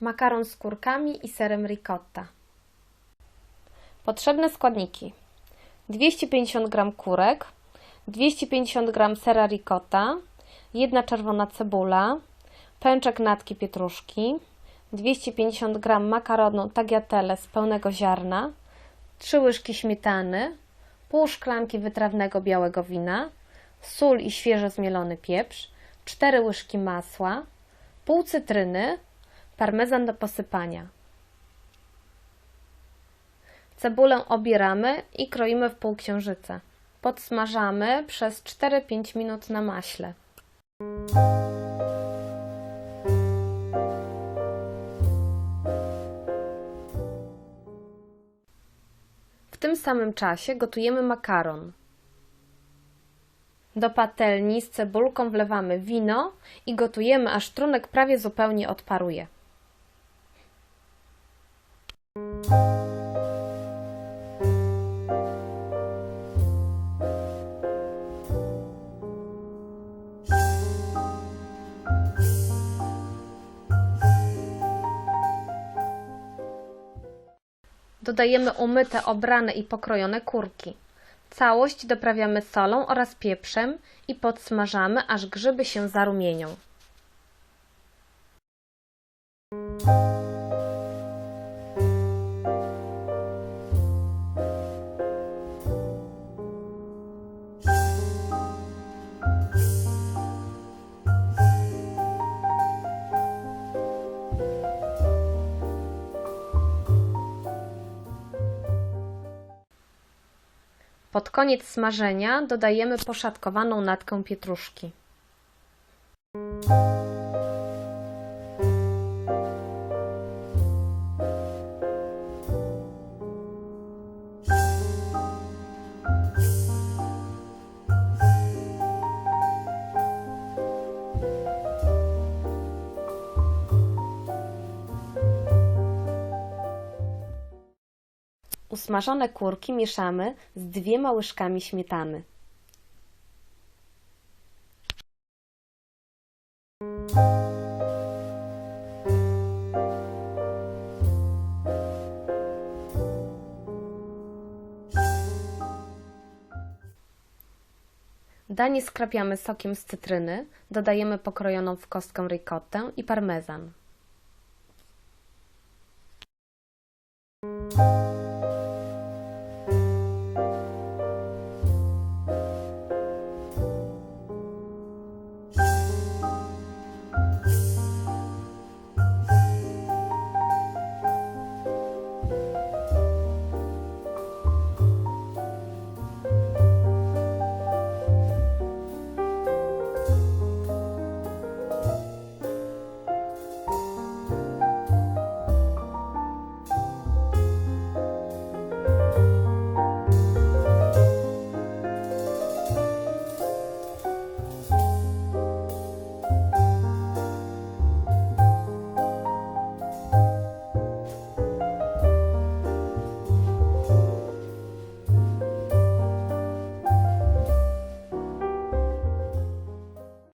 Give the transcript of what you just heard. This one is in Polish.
Makaron z kurkami i serem ricotta. Potrzebne składniki: 250 g kurek, 250 g sera ricotta, jedna czerwona cebula, pęczek natki pietruszki, 250 g makaronu tagliatelle z pełnego ziarna, 3 łyżki śmietany, pół szklanki wytrawnego białego wina, sól i świeżo zmielony pieprz, 4 łyżki masła, pół cytryny, parmezan do posypania. Cebulę obieramy i kroimy w półksiężyce. Podsmażamy przez 4-5 minut na maśle. W tym samym czasie gotujemy makaron. Do patelni z cebulką wlewamy wino i gotujemy, aż trunek prawie zupełnie odparuje. Dodajemy umyte, obrane i pokrojone kurki. Całość doprawiamy solą oraz pieprzem i podsmażamy, aż grzyby się zarumienią. Pod koniec smażenia dodajemy poszatkowaną natkę pietruszki. Usmażone kurki mieszamy z dwiema łyżkami śmietany. Danie skrapiamy sokiem z cytryny, dodajemy pokrojoną w kostkę ricottę i parmezan.